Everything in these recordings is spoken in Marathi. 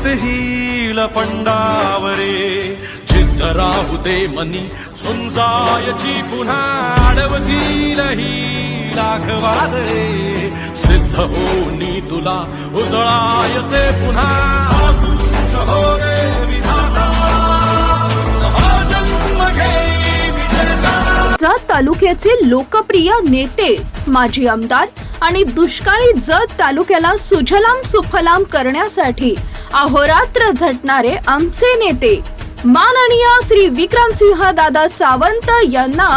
अमृत हिल पंडावरे. चित्त राहू दे मनी सुंजायची पुन्हा अडवतील ही लाखवादळे सिद्ध होनी तुला उजळायचे पुन्हा. हो तालुक्याचे लोकप्रिय नेते माजी आमदार आणि दुष्काळी जत तालुक्याला सुजलाम सुफलाम करण्यासाठी अहोरात्र झटणारे आमचे नेते. माननीय श्री विक्रमसिंह दादा सावंत यांना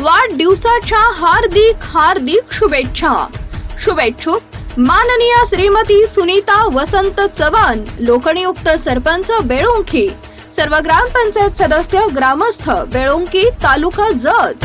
वाढदिवसाच्या हार्दिक हार्दिक शुभेच्छा. शुभेच्छुक माननीय श्रीमती सुनीता वसंत चव्हाण लोकनियुक्त सरपंच बेळुंकी सर्व ग्रामपंचायत सदस्य ग्रामस्थ बेळुंकी तालुका जत.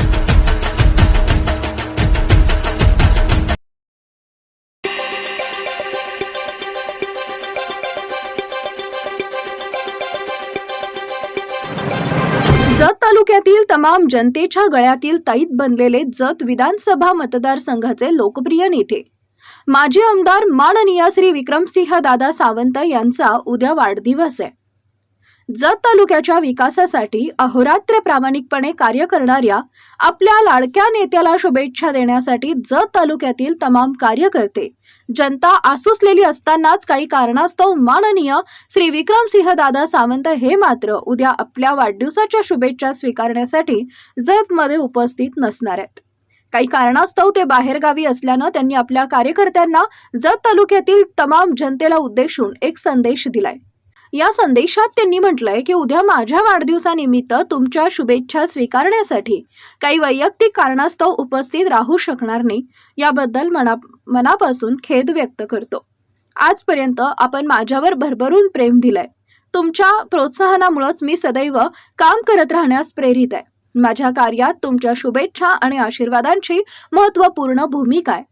जत तालुक्यातील तमाम जनतेच्या गळ्यातील ताईत बनलेले जत विधानसभा मतदारसंघाचे लोकप्रिय नेते. माजी आमदार माननीय श्री विक्रमसिंह दादा सावंत यांचा उद्या वाढदिवस आहे. जत तालुक्याच्या विकासासाठी अहोरात्र प्रामाणिकपणे कार्य करणाऱ्या आपल्या लाडक्या नेत्याला शुभेच्छा देण्यासाठी जत तालुक्यातील तमाम कार्यकर्ते जनता आसुसलेली असतानाच काही कारणास्तव माननीय श्री विक्रमसिंह दादा सावंत हे मात्र उद्या आपल्या वाढदिवसाच्या शुभेच्छा स्वीकारण्यासाठी जतमध्ये उपस्थित नसणार आहेत. काही कारणास्तव ते बाहेरगावी असल्यानं त्यांनी आपल्या कार्यकर्त्यांना जत तालुक्यातील तमाम जनतेला उद्देशून एक संदेश दिलाय. या संदेशात त्यांनी म्हटलंय की उद्या माझ्या वाढदिवसानिमित्त तुमच्या शुभेच्छा स्वीकारण्यासाठी काही वैयक्तिक कारणास्तव उपस्थित राहू शकणार नाही याबद्दल मना मनापासून खेद व्यक्त करतो. आजपर्यंत आपण माझ्यावर भरभरून प्रेम दिलंय. तुमच्या प्रोत्साहनामुळेच मी सदैव काम करत राहण्यास प्रेरित आहे. माझ्या कार्यात तुमच्या शुभेच्छा आणि आशीर्वादांची महत्त्वपूर्ण भूमिका आहे.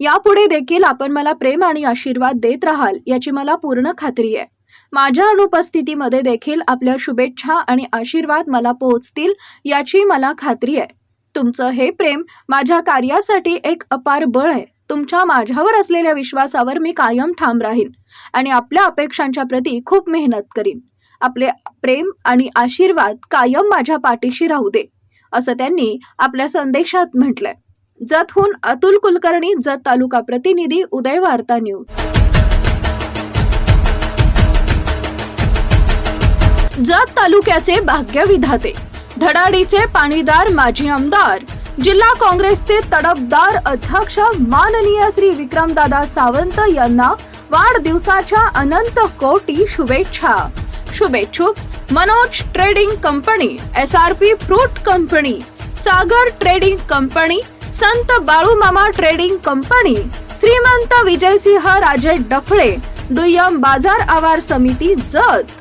यापुढे देखील आपण मला प्रेम आणि आशीर्वाद देत राहाल याची मला पूर्ण खात्री आहे. माझ्या अनुपस्थितीमध्ये देखील आपल्या शुभेच्छा आणि आशीर्वाद मला पोहोचतील याची मला खात्री आहे. तुमचं हे प्रेम माझ्या कार्यासाठी एक अपार बळ आहे. तुमच्या माझ्यावर असलेल्या विश्वासावर मी कायम ठाम राहीन आणि आपल्या अपेक्षांच्या प्रती खूप मेहनत करीन. आपले प्रेम आणि आशीर्वाद कायम माझ्या पाठीशी राहू दे असं त्यांनी आपल्या संदेशात म्हटलंय. जतहून अतुल कुलकर्णी जत तालुका प्रतिनिधी उदय वार्ता न्यूज. जत तालुक्याचे भाग्यविधाते धडाडीचे पाणीदार माजी आमदार जिल्हा काँग्रेसचे तडफदार अध्यक्ष माननीय श्री विक्रमदादा सावंत यांना वाढदिवसाच्या अनंत कोटी शुभेच्छा. शुभेच्छुक Manoj trading company S R P fruit company Sagar trading company संत बाळूमामा ट्रेडिंग कंपनी श्रीमंत विजयसिंह राजे डफळे दुय्यम बाजार आवार समिती जत.